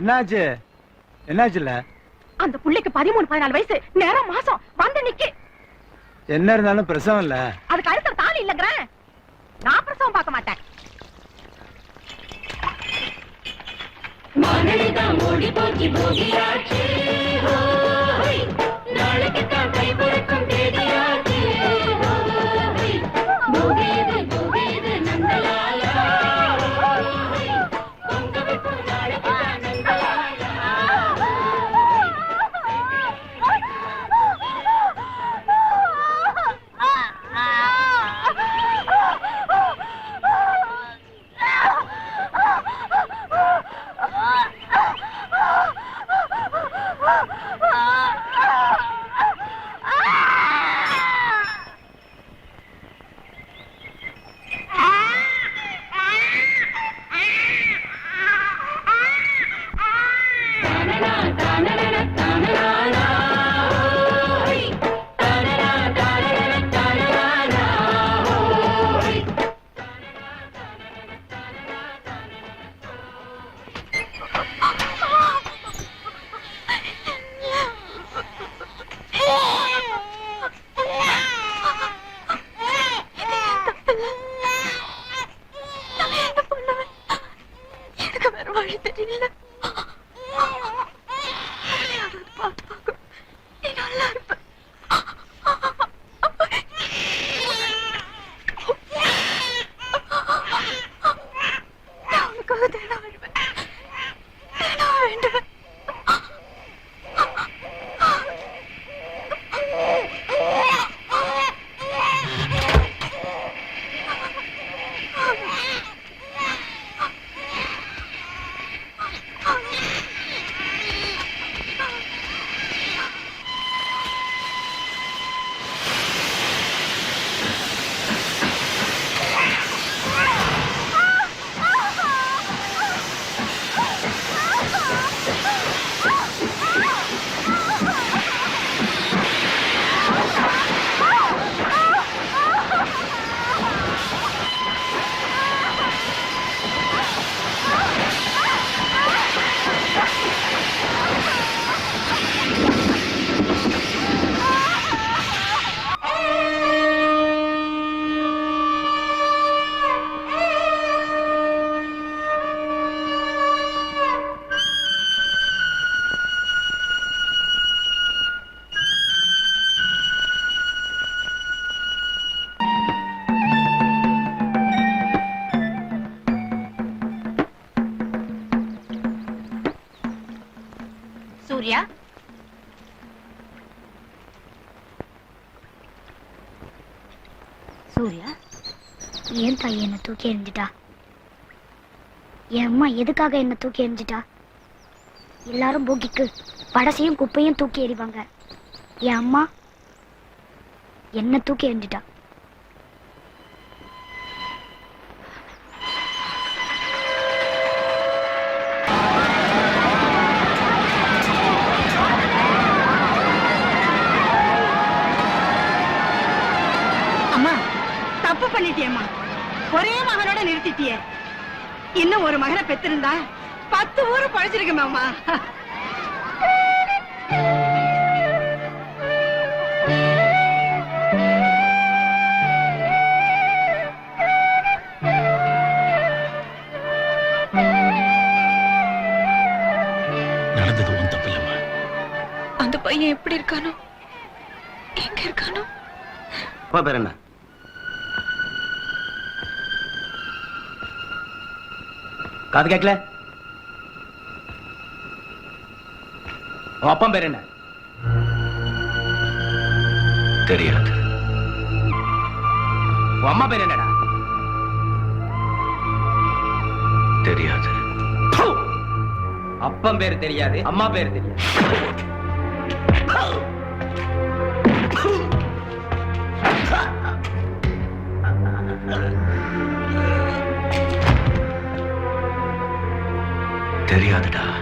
என்னாச்சு? என்னாச்சுல்ல அந்த புள்ளைக்கு பதிமூணு பதினாலு வயசு. நேரம் மாசம். வந்து நிக்கு. என்ன இருந்தாலும் பிரசவம் இல்ல. அதுக்கு அழுத்த தாலி இல்லங்கிறேன். நான் பிரசவம் பார்க்க மாட்டேன். எனக்கு சூர்யா? சூர்யா ஏன் தாய் என்னை தூக்கி எறிஞ்சிட்டா? என் அம்மா எதுக்காக என்னை தூக்கி எறிஞ்சிட்டா? எல்லாரும் போகிக்கு படசையும் குப்பையும் தூக்கி எறிவாங்க. என் அம்மா என்ன தூக்கி எறிஞ்சிட்டா அம்மா தப்பு பண்ணிட்டியேம்மா ஒரே மகனோட நிறுத்திட்டியே. இன்னும் ஒரு மகனை பெத்திருந்தா பத்து ஊரு பழச்சிருக்குமாம்மா நடந்தது உன் தப்பில்லம்மா. அந்த பையன் எப்படி இருக்கானோ? எங்க இருக்கானோ? அப்பா பேர் என்ன? காது கேட்கல? அப்பா பேர் என்ன? தெரியாது. உன் அம்மா பேர் என்னடா? தெரியாது. ப்பு! அப்பன் பேர் தெரியாது அம்மா பேர் தெரியாது. தெரியாதுடா.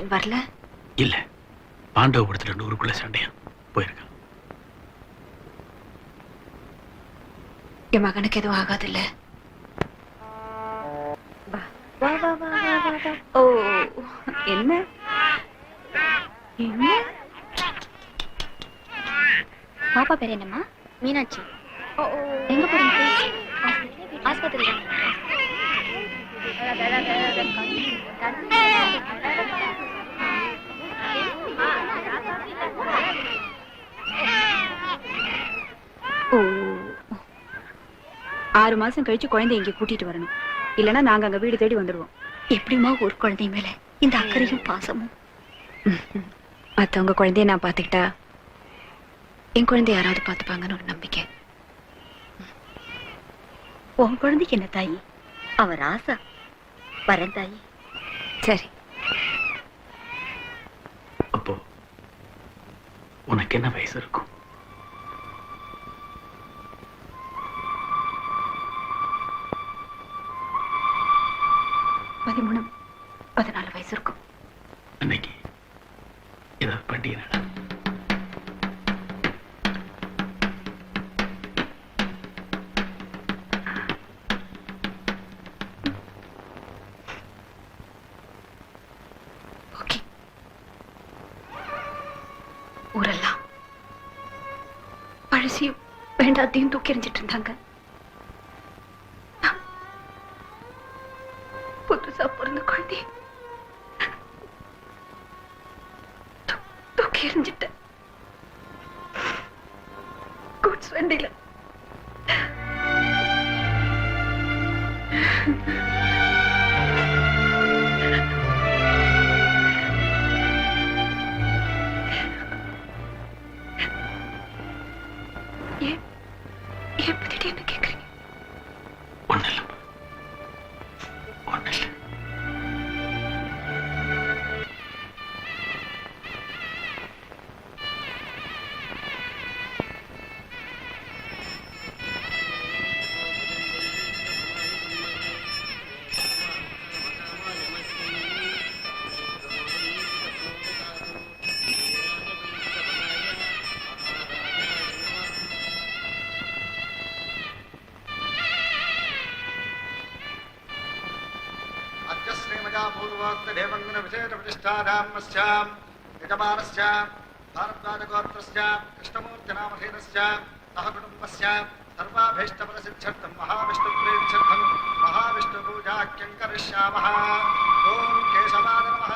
அர்ஜுன் வரல? இல்ல. பாண்டவபுரத்துல நூறுக்குள்ள சண்டையா? போயிருக்கான். என் மகனுக்கு எதுவும் வா வா ஓ என்ன? என்ன? பாப்பா பேர் என்னம்மா? மீனாட்சி. எங்க போறீங்க? ஆஸ்பத்திரி ஓ ஆறு மாசம் கழிச்சு குழந்தை இங்க கூட்டிட்டு வரணும். இல்லனா நாங்க அங்க வீடு தேடி வந்துடுவோம் எப்படிம்மா ஒரு குழந்தை மேல? இந்த அக்கறையும் பாசமும். மத்தவங்க குழந்தைய நான் பாத்துக்கிட்டா என் குழந்தைய யாராவது பாத்துப்பாங்கன்னு ஒரு நம்பிக்கை. உன் குழந்தைக்கு என்ன தாயி? அவர் ஆசா. வரேன் தாயி. சரி. அப்போ உனக்கு என்ன வயசு இருக்கும்? ஊரெல்லாம். பழசியும் வேண்டாத்தையும் தூக்கி எறிஞ்சிட்டு இருந்தாங்க. पूर्वोक्तदेवङ्गनविशेषप्रतिष्ठाधाम्नश्चाम् यजमानस्य भारद्वाजगोत्रस्य कृष्णमूर्तिनामधीनस्य सह कुटुम्बस्य सर्वाभीष्टप्रसिद्ध्यर्थं महाविष्णुप्रीत्यर्थं महाविष्णुपूजाख्यं करिष्यामः ॐ केशवाय नमः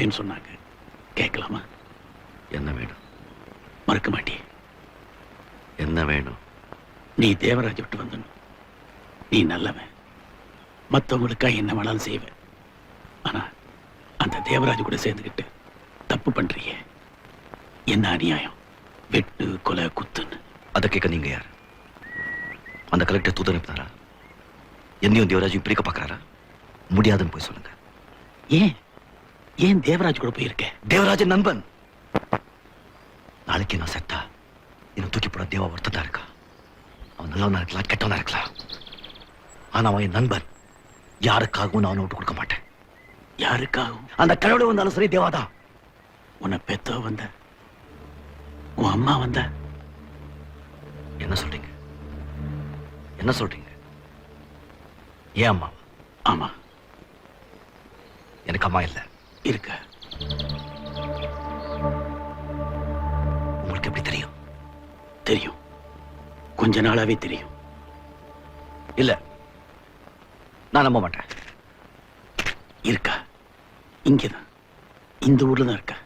கேட்டா கொடுப்பேன்னு சொன்னாங்க. கேட்கலாமா? என்ன வேணும்? மறுக்க மாட்டியே. என்ன வேணும்? நீ தேவராஜ் விட்டு வந்தணும். நீ நல்லவன். மத்தவங்களுக்காக என்ன வேணாலும் செய்வேன் ஆனா அந்த தேவராஜ் கூட சேர்ந்துக்கிட்டு தப்பு பண்றியே. என்ன அநியாயம்? வெட்டு கொலை குத்துன்னு. அதை கேட்க நீங்க யார்? அந்த கலெக்டர் தூது அனுப்பினாரா என்னையும் தேவராஜையும் பிரிக்க பார்க்கறாரா? முடியாதுன்னு போய் சொல்லுங்க. ஏன்? ஏன் தேவராஜ் கூட போயிருக்க? தேவராஜன் நண்பன். நாளைக்கு நான் செத்தா? என்னை தூக்கி போட தேவா ஒருத்தன் தான் இருக்கா? அவன் நல்லவனா இருக்கலாம் கெட்டவனா இருக்கலாம். ஆனா அவன் என் நண்பன். யாருக்காகவும் நான் விட்டு கொடுக்க மாட்டேன். யாருக்காகவும்? அந்த கடவுளை வந்தாலும் சரி தேவாதான் உன்னை பெத்தோ வந்த உன் அம்மா வந்த. என்ன சொல்றீங்க? என்ன சொல்றீங்க? ஏன் அம்மா? ஆமா. எனக்கு அம்மா இல்லை. இருக்க உங்களுக்கு எப்படி தெரியும்? தெரியும். கொஞ்ச நாளாவே தெரியும். இல்ல நான் நம்ப மாட்டேன். இருக்கா? இங்கதான். இந்த ஊர்ல தான் இருக்கா?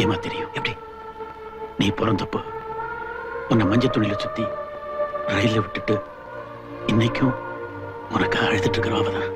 நிச்சயமா தெரியும். எப்படி? நீ பிறந்தப்போ உன்னை மஞ்சள் துணியில சுத்தி ரயில விட்டுட்டு இன்னைக்கும் உனக்காக அழுதுட்டு இருக்கிற அவதான்.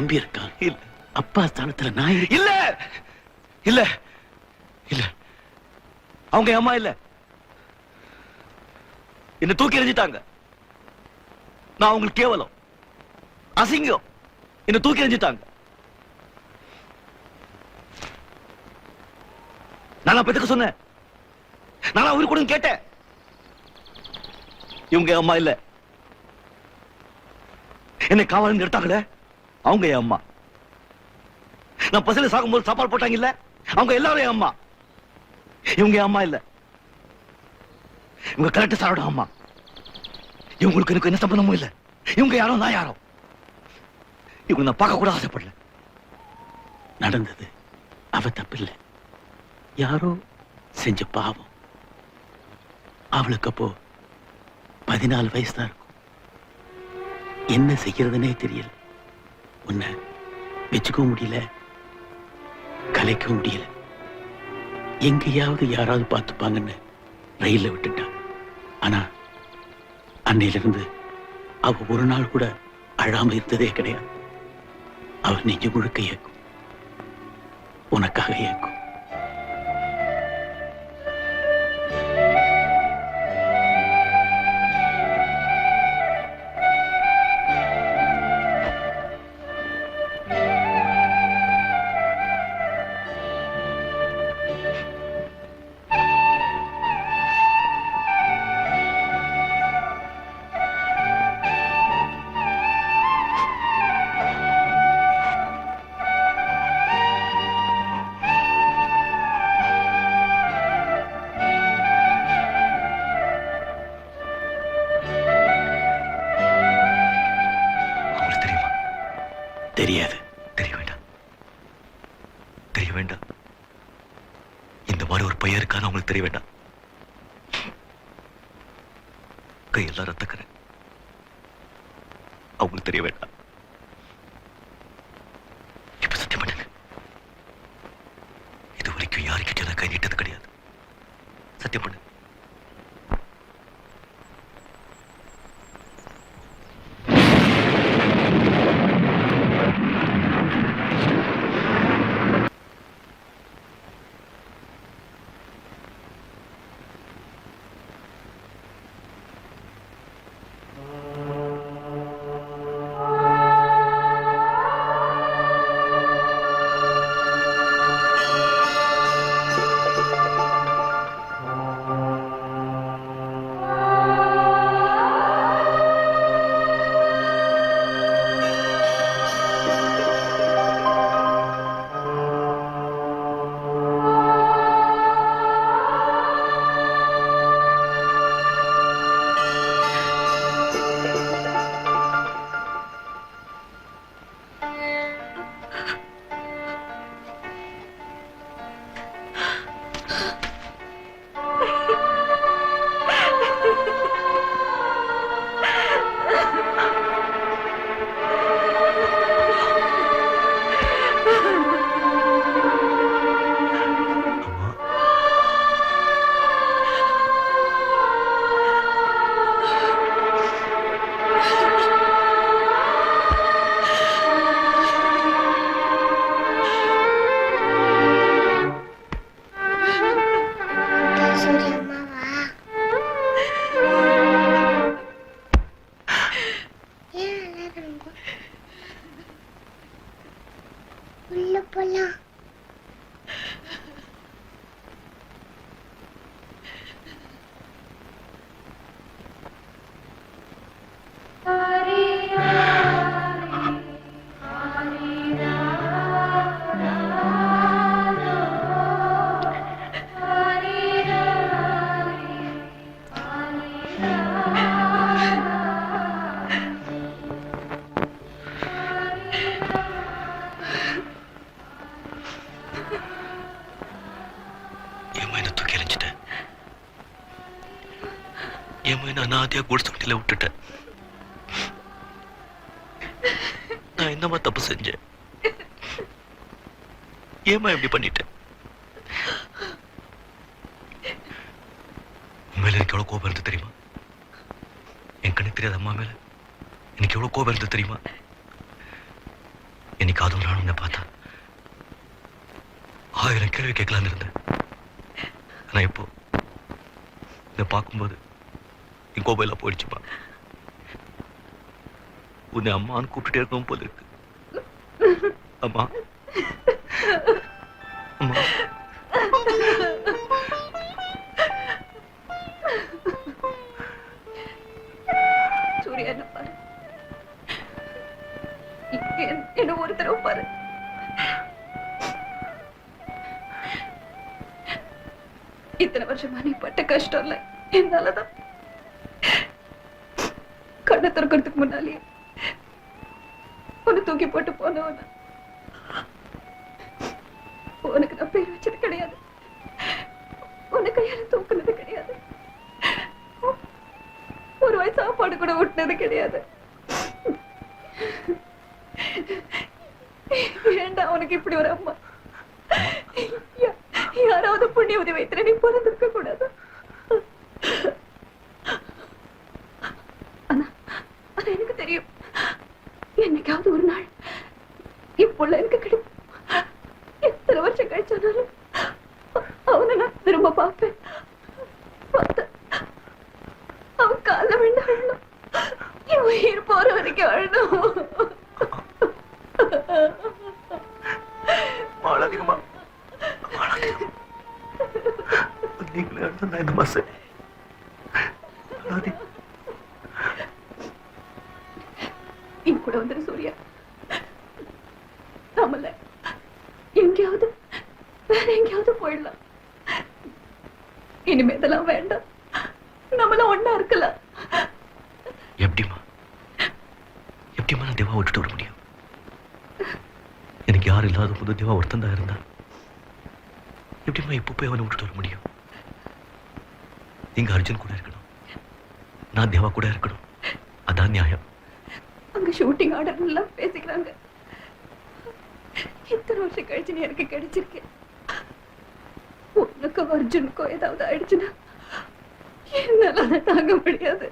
தம்பி இருக்கான் அப்பா ஸ்தானத்துல நான் இல்ல! இல்ல! இல்ல! அவங்க அம்மா இல்ல. என்ன தூக்கி எறிஞ்சிட்டாங்க. நான் அவங்களுக்கு கேவலம். அசிங்கம். என்ன தூக்கி எறிஞ்சிட்டாங்க. நான் பெத்துக்க சொன்னேன். நான் அவரு கூட கேட்டேன். இவங்க அம்மா இல்ல. என்ன காவல் நிறுத்தாங்களே அவங்க என் அம்மா. நான் பசில சாகும்போது சாப்பாடு போட்டாங்க இல்ல அவங்க எல்லாரும் என் அம்மா. இவங்க என் அம்மா இல்ல. இவங்க கரெக்ட் சாரோட அம்மா. இவங்களுக்கு எனக்கு என்ன சம்பந்தமும் இல்ல. இவங்க யாரோ நான் யாரோ. இவங்க நான் பார்க்க கூட ஆசைப்படல. நடந்தது. அவ தப்பில்லை. யாரோ செஞ்ச பாவம். அவளுக்கு அப்போ பதினாலு வயசு தான் இருக்கும். என்ன செய்யறதுனே தெரியல. உன்னை வச்சுக்கவும் முடியல கலைக்கவும் முடியல. எங்கேயாவது யாராவது பார்த்துப்பாங்கன்னு ரயிலில் விட்டுட்டான். ஆனா அன்னையிலிருந்து அவ ஒரு நாள் கூட அழாம இருந்ததே கிடையாது. அவ நெஞ்சு முழுக்க இயக்கும். உனக்காக ஏக்கும் தெரிய வேண்டாம். இந்த மாதிரி ஒரு பையன் இருக்கான்னு அவங்களுக்கு தெரிய வேண்டாம். கையெல்லாம் ரத்தக்கரை. அவங்களுக்கு தெரிய வேண்டாம். உள்ள போலாம். என் மகன் அனாதையா குடிசை வீட்டில விட்டுட்டேன். நான் என்னம்மா தப்பு செஞ்சேன்? ஏம்மா இப்படி பண்ணிட்டேன்? மேலே எனக்கு எவ்வளவு கோபம் இருந்து தெரியுமா? என் கண்ணுக்கு தெரியாத அம்மா மேல எனக்கு எவ்வளவு கோபம் இருந்து தெரியுமா? இன்னைக்கு அதுவும் நானும் என்ன பார்த்தா ஆயிரம் கேள்வி கேட்கலான்னு இருந்தேன். ஆனா இப்போ இதை பார்க்கும்போது என் கோபையில் எல்லாம் போயிடுச்சுப்பா. உன்னை அம்மான்னு கூப்பிட்டுட்டே இருக்கணும் போல இருக்கு. அம்மா. அம்மா. சூர்யா பாரு? என்ன ஒரு தடவை பாரு. இத்தனை வருஷமா நீ பட்ட கஷ்டம் இல்லை என்னாலதான் கண்ணை திறக்கிறதுக்கு முன்னாலேயே உன்னை தூக்கி போட்டு போனவன உனக்கு நான் பேர் வச்சது கிடையாது உன்னை கையால தூக்குனது கிடையாது ஒரு வாய் சாப்பாடு கூட கிடையாது. ஏண்டா உனக்கு இப்படி ஒரு அம்மா? யாராவது புண்ணிய உதவி வைத்திர நீ பிறந்திருக்க கூடாது? எனக்கு தெரியும். என்னைக்காவது ஒரு நாள் இப்புள்ள எனக்கு கிடைக்கும். எத்தனை வருஷம் கழிச்சானாலும் அவனை நான் திரும்ப பார்ப்பேன். அவன் கால விழுந்து என் உயிர் போற வரைக்கும் அழணும் அழாதீங்கம்மா அழாதீங்க நீங்களே அழுது நான் அழாதீங்க நீ கூட வந்துரு சூர்யா நாமல எங்கேயாவது வேற எங்கேயாவது போயிடலாம் இனிமே இதெல்லாம் வேண்டாம் நம்மள ஒண்ணா இருக்கலாம் எப்படிம்மா எப்படிம்மா நான் தேவா விட்டுட்டு வர முடியும் எனக்கு யாரும் இல்லாத ஒருத்தன் தான் இருந்தான். எப்படிமா இப்போ போய் அவனை விட்டுட்டு வர முடியும்? நீங்க அர்ஜுன் கூட இருக்கணும். நான் தேவா கூட இருக்கணும். அதான் நியாயம். அங்க ஷூட்டிங் ஆர்டர் எல்லாம் பேசிக்கிறாங்க. இத்தனை வருஷம் கழிச்சு நீ எனக்கு கிடைச்சிருக்கேன் உனக்கும் அர்ஜுனுக்கும் ஏதாவது ஆயிடுச்சுன்னா என்னால தாங்க முடியாது.